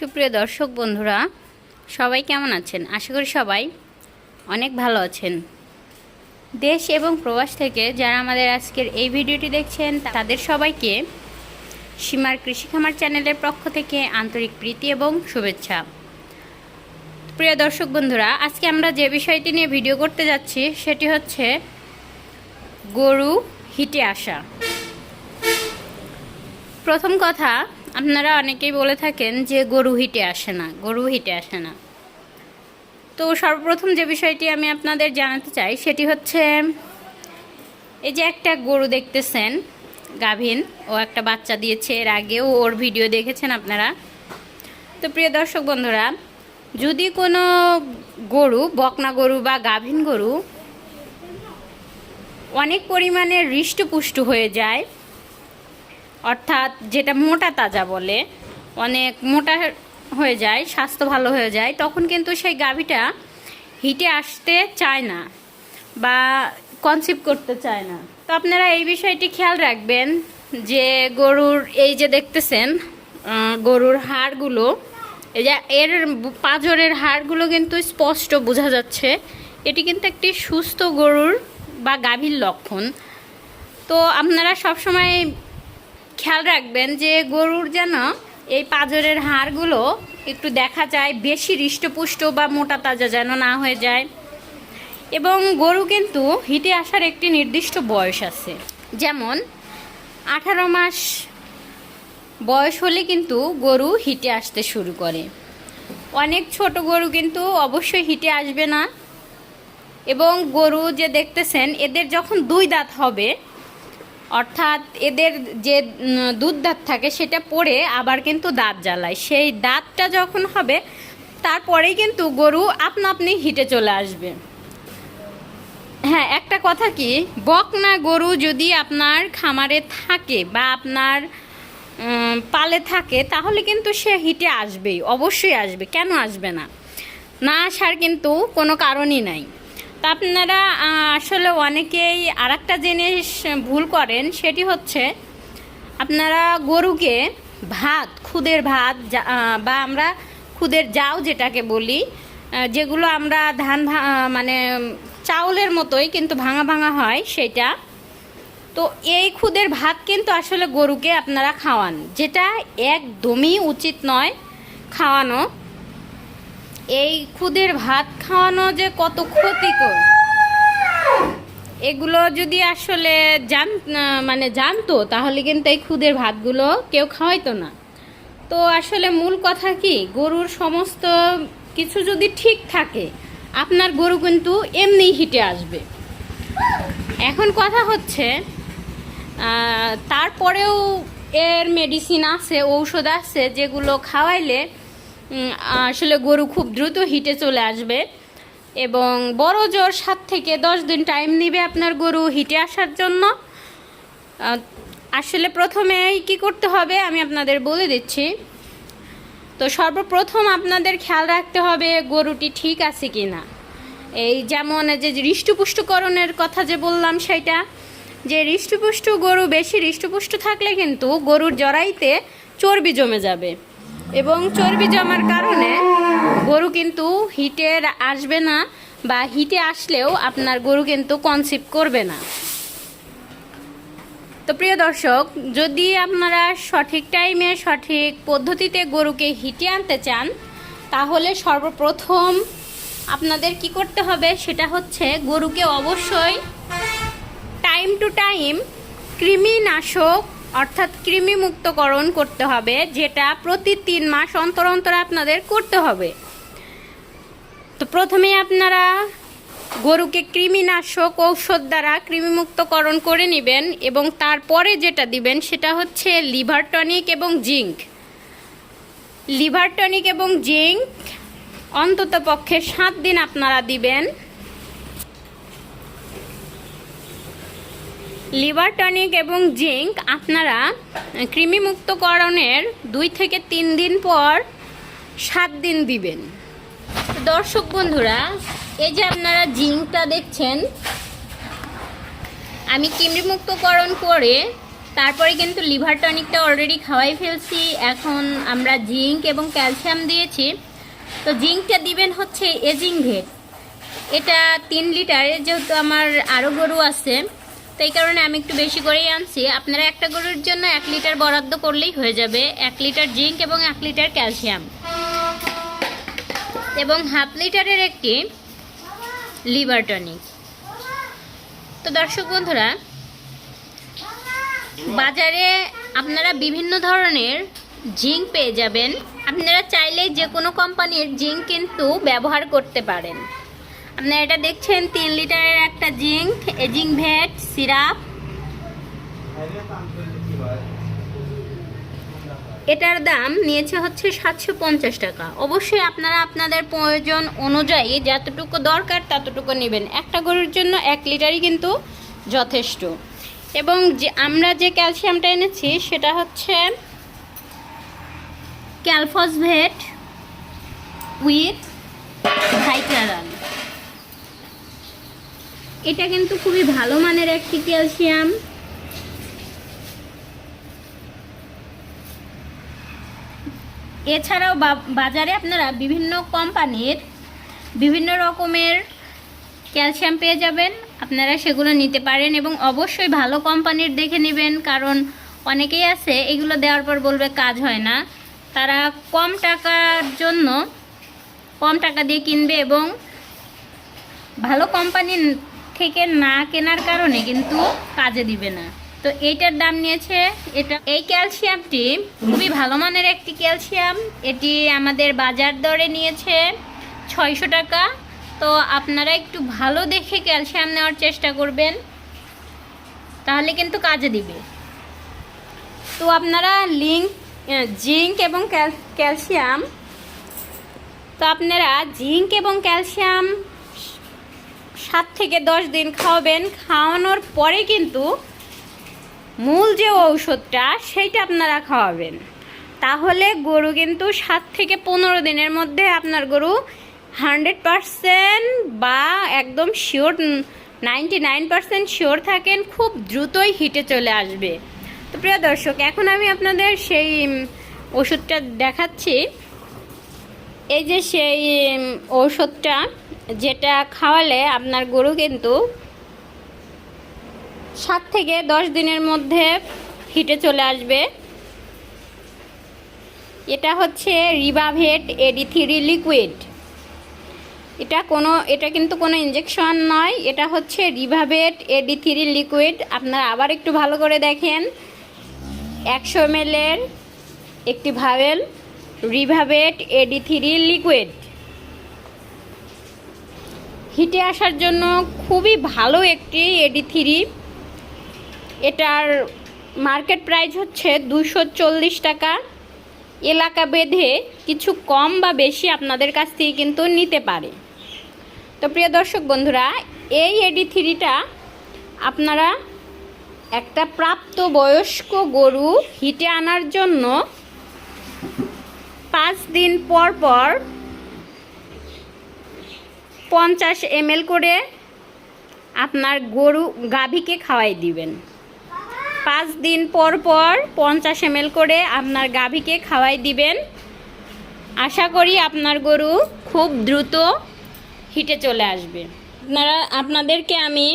সুপ্রিয় দর্শক বন্ধুরা, সবাই কেমন আছেন? আশা করি সবাই অনেক ভালো আছেন। দেশ এবং প্রবাস থেকে যারা আমাদের আজকের এই ভিডিওটি দেখছেন, তাদের সবাইকে সীমার কৃষি খামার চ্যানেলের পক্ষ থেকে আন্তরিক প্রীতি এবং শুভেচ্ছা। প্রিয় দর্শক বন্ধুরা, আজকে আমরা যে বিষয়টি নিয়ে ভিডিও করতে যাচ্ছি, সেটি হচ্ছে গরু হিটে আসা। প্রথম কথা আপনারা অনেকেই বলে থাকেন যে গরু হিটে আসে না, গরু হিটে আসে না। তো সর্বপ্রথম যে বিষয়টি আমি আপনাদের জানাতে চাই, সেটি হচ্ছে, এই যে একটা গরু দেখতেছেন, গাভিন, ও একটা বাচ্চা দিয়েছে, এর আগেও ওর ভিডিও দেখেছেন আপনারা। তো প্রিয় দর্শক বন্ধুরা, যদি কোনো গরু, বকনা গরু বা গাভিন গরু অনেক পরিমাণে হৃষ্টপুষ্ট হয়ে যায় অর্থাৎ যেটা মোটা তাজা বলে, অনেক মোটা হয়ে যায়, স্বাস্থ্য ভালো হয়ে যায়, তখন কিন্তু সেই গাভীটা হিটে আসতে চায় না বা কনসিভ করতে চায় না। তো আপনারা এই বিষয়টি খেয়াল রাখবেন যে গরুর, এই যে দেখতেছেন গরুর হাড়গুলো, এই যে এর পাঁজরের হাড়গুলো কিন্তু স্পষ্ট বোঝা যাচ্ছে। এটি কিন্তু একটি সুস্থ গরুর বা গাভীর লক্ষণ। তো আপনারা সবসময় খেয়াল রাখবেন যে গরুর যেন এই পাঁজরের হাড়গুলো একটু দেখা যায়, বেশি হৃষ্টপুষ্ট বা মোটা তাজা যেন না হয়ে যায়। এবং গরু কিন্তু হিটে আসার একটি নির্দিষ্ট বয়স আছে। যেমন, আঠারো মাস বয়স হলে কিন্তু গরু হিটে আসতে শুরু করে। অনেক ছোট গরু কিন্তু অবশ্যই হিটে আসবে না। এবং গরু যে দেখতেছেন, এদের যখন দুই দাঁত হবে অর্থাৎ এদের যে দুধ দাঁত থাকে সেটা পড়ে আবার কিন্তু দাঁত জ্বালায়। সেই দাঁতটা যখন হবে, তারপরেই কিন্তু গরু আপনা আপনি হিটে চলে আসবে। হ্যাঁ একটা কথা কি? বকনা গরু যদি আপনার খামারে থাকে বা আপনার পালে থাকে, তাহলে কিন্তু সে হিটে আসবেই, অবশ্যই আসবে। কেন আসবে না? না আসার কিন্তু কোনো কারণই নাই। তা আপনারা আসলে অনেকেই আর একটা জিনিস ভুল করেন, সেটি হচ্ছে আপনারা গরুকে ভাত, খুদের ভাত বা আমরা খুদের যাও যেটাকে বলি যেগুলো আমরা ধান মানে চাউলের মতোই কিন্তু ভাঙা ভাঙা হয় সেটা। তো এই খুদের ভাত কিন্তু আসলে গরুকে আপনারা খাওয়ান, যেটা একদমই উচিত নয় খাওয়ানো। এই খুদের ভাত খাওয়ানো যে কত ক্ষতিকর। এগুলো যদি আসলে জান মানে জানতো, তাহলে কিন্তু এই খুদের ভাতগুলো কেউ খাওয়াইতো না। তো আসলে মূল কথা কি, গরুর সমস্ত কিছু যদি ঠিক থাকে, আপনার গরু কিন্তু এমনি হিটে আসবে। এখন কথা হচ্ছে তারপরেও এর মেডিসিন আছে, ঔষধ আছে, যেগুলো খাওয়াইলে আসলে গরু খুব দ্রুত হিটে চলে আসবে এবং বড় জোর সাত থেকে দশ দিন টাইম নেবে আপনার গরু হিটে আসার জন্য। আসলে প্রথমেই কি করতে হবে আমি আপনাদের বলে দিচ্ছি। তো সর্বপ্রথম আপনাদের খেয়াল রাখতে হবে গরুটি ঠিক আছে কি না এই যেমন যে হৃষ্টপুষ্টকরণের কথা যে বললাম সেটা, যে হৃষ্টপুষ্ট গরু বেশি হৃষ্টপুষ্ট থাকলে কিন্তু গরুর জরাইতে চর্বি জমে যাবে। এবং চর্বি জমার কারণে গরু কিন্তু হিটে আসবে না বা হিটে আসলেও আপনার গরু কিন্তু কনসিভ করবে না। তো প্রিয় দর্শক, যদি আপনারা সঠিক টাইমে সঠিক পদ্ধতিতে গরুকে হিটে আনতে চান, তাহলে সর্বপ্রথম আপনাদের কি করতে হবে সেটা হচ্ছে গরুকে অবশ্যই টাইম টু টাইম কৃমিনাশক অর্থাৎ কৃমিমুক্তকরণ করতে হবে, যেটা প্রতি তিন মাস অন্তর অন্তর আপনাদের করতে হবে। তো প্রথমে আপনারা গরুকে কৃমিনাশক ঔষধ দ্বারা কৃমিমুক্তকরণ করে নেবেন এবং তারপরে যেটা দিবেন সেটা হচ্ছে লিভার টনিক এবং জিঙ্ক। লিভার টনিক এবং জিঙ্ক অন্তত পক্ষে সাত দিন আপনারা দিবেন। লিভার টনিক এবং জিঙ্ক আপনারা কৃমিমুক্তকরণের দুই থেকে তিন দিন পর সাত দিন দিবেন। দর্শক বন্ধুরা, এই যে আপনারা জিঙ্কটা দেখছেন, আমি কৃমিমুক্তকরণ করে তারপরে কিন্তু লিভার টনিকটা অলরেডি খাওয়াই ফেলছি। এখন আমরা জিঙ্ক এবং ক্যালসিয়াম দিয়েছি। তো জিঙ্কটা দিবেন হচ্ছে এজিং ভেট এটা তিন লিটারের যেহেতু আমার আরও গরু আছে। এই কারণে আমি একটু বেশি করেই আনছি। আপনারা একটা গরুর জন্য এক লিটার বরাদ্দ করলেই হয়ে যাবে। এক লিটার জিঙ্ক এবং এক লিটার ক্যালসিয়াম। এবং হাফ লিটারের একটি লিভার টনিক। তো দর্শক বন্ধুরা, বাজারে আপনারা বিভিন্ন ধরনের জিঙ্ক পেয়ে যাবেন। আপনারা চাইলে যে কোনো কোম্পানির জিঙ্ক কিন্তু ব্যবহার করতে পারেন। আপনারা এটা দেখছেন, তিন লিটারের একটা জিঙ্ক এজিং ভেট, সিরাপ। এটার দাম নিয়েছে হচ্ছে সাতশো পঞ্চাশ টাকা। অবশ্যই আপনারা আপনাদের প্রয়োজন অনুযায়ী যতটুকু দরকার ততটুকু নেবেন। একটা গরুর জন্য এক লিটারই কিন্তু যথেষ্ট। এবং যে আমরা যে ক্যালসিয়ামটা এনেছি, সেটা হচ্ছে ক্যালফসভেট উইথ ভাইটারাল এটা কিন্তু খুবই ভালো মানের একটি ক্যালসিয়াম। এছাড়াও বাজারে আপনারা বিভিন্ন কোম্পানির বিভিন্ন রকমের ক্যালসিয়াম পেয়ে যাবেন। আপনারা সেগুলো নিতে পারেন এবং অবশ্যই ভালো কোম্পানির দেখে নেবেন, কারণ অনেকেই আছে, এগুলো দেওয়ার পর বলবে কাজ হয় না। তারা কম টাকার জন্য কম টাকা দিয়ে কিনবে এবং ভালো কোম্পানি থেকে না কেনার কারণে কিন্তু কাজে দিবে না। তো এইটার দাম নিয়েছে এটা। এই ক্যালসিয়ামটি খুবই ভালো মানের একটি ক্যালসিয়াম। এটি আমাদের বাজার দরে নিয়েছে ছয়শো টাকা। তো আপনারা একটু ভালো দেখে ক্যালসিয়াম নেওয়ার চেষ্টা করবেন, তাহলে কিন্তু কাজে দিবে। তো আপনারা লিঙ্ক জিঙ্ক এবং ক্যালসিয়াম, তো আপনারা জিঙ্ক এবং ক্যালসিয়াম সাত থেকে দশ দিন খাওয়াবেন। খাওয়ানোর পরে কিন্তু মূল যে ঔষধটা সেইটা আপনারা খাওয়াবেন। তাহলে গরু কিন্তু সাত থেকে পনেরো দিনের মধ্যে আপনার গরু হান্ড্রেড পারসেন্ট বা একদম sure ninety nine percent sure থাকেন, খুব দ্রুতই হিটে চলে আসবে। তো প্রিয় দর্শক, এখন আমি আপনাদের সেই ওষুধটা দেখাচ্ছি। এই যে সেই ঔষধটা যেটা খাওয়ালে আপনার গরু কিন্তু সাত থেকে দশ দিনের মধ্যে হিটে চলে আসবে। এটা হচ্ছে রিবাভেট এডি থ্রি লিকুইড এটা কোনো, এটা কিন্তু কোনো ইঞ্জেকশন নয়, এটা হচ্ছে রিভাভেট এডি থ্রি লিকুইড আপনারা আবার একটু ভালো করে দেখেন। একশো এমএলের একটি ভাবেল রিভাভেট এডি থ্রি লিকুইড হিটে আসার জন্য খুবই ভালো একটি এডি থ্রি। এটার মার্কেট প্রাইস হচ্ছে দুশো টাকা। এলাকা বেঁধে কিছু কম বা বেশি আপনাদের কাছ থেকে কিন্তু নিতে পারে। তো প্রিয় দর্শক বন্ধুরা, এই এডি থ্রিটা আপনারা একটা প্রাপ্ত বয়স্ক গরু হিটে আনার জন্য পাঁচ দিন পর পর পঞ্চাশ এমএল করে আপনার গরু গাভীকে খাওয়াই দিবেন। পাঁচ দিন পর পর পঞ্চাশ এমএল করে আপনার গাভীকে খাওয়াই দিবেন। আশা করি আপনার গরু খুব দ্রুত হিটে চলে আসবে। আপনারা, আপনাদেরকে আমি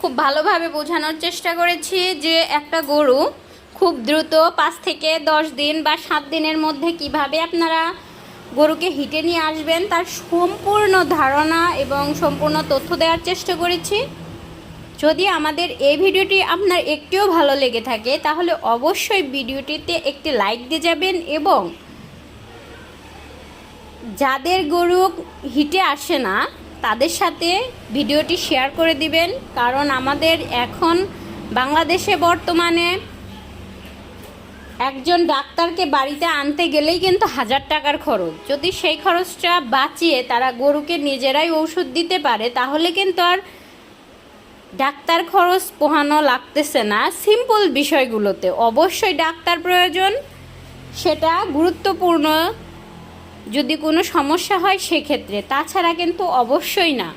খুব ভালোভাবে বোঝানোর চেষ্টা করেছি যে একটা গরু খুব দ্রুত পাঁচ থেকে দশ দিন বা সাত দিনের মধ্যে কীভাবে আপনারা গরুকে হিটে নিয়ে আসবেন, তার সম্পূর্ণ ধারণা এবং সম্পূর্ণ তথ্য দেওয়ার চেষ্টা করেছি। যদি আমাদের এই ভিডিওটি আপনার একটিও ভালো লেগে থাকে, তাহলে অবশ্যই ভিডিওটিতে একটি লাইক দিয়ে যাবেন এবং যাদের গরু হিটে আসে না, তাদের সাথে ভিডিওটি শেয়ার করে দিবেন। কারণ আমাদের এখন বাংলাদেশে বর্তমানে একজন ডাক্তারকে বাড়িতে আনতে গেলেই কিন্তু হাজার টাকার খরচ। যদি সেই খরচটা বাঁচিয়ে তারা গরুকে নিজেরাই ওষুধ দিতে পারে, তাহলে কিন্তু আর ডাক্তার খরচ পোহানো লাগতেছে না। সিম্পল বিষয়গুলোতে অবশ্যই ডাক্তার প্রয়োজন, সেটা গুরুত্বপূর্ণ। যদি কোনো সমস্যা হয় সেক্ষেত্রে, তাছাড়া কিন্তু অবশ্যই না।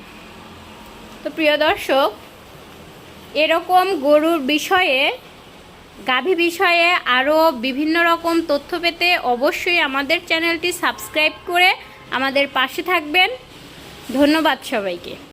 তো প্রিয় দর্শক, এরকম গরুর বিষয়ে গাভী বিষয়ে আরও বিভিন্ন রকম তথ্য পেতে অবশ্যই আমাদের চ্যানেলটি সাবস্ক্রাইব করে আমাদের পাশে থাকবেন। ধন্যবাদ সবাইকে।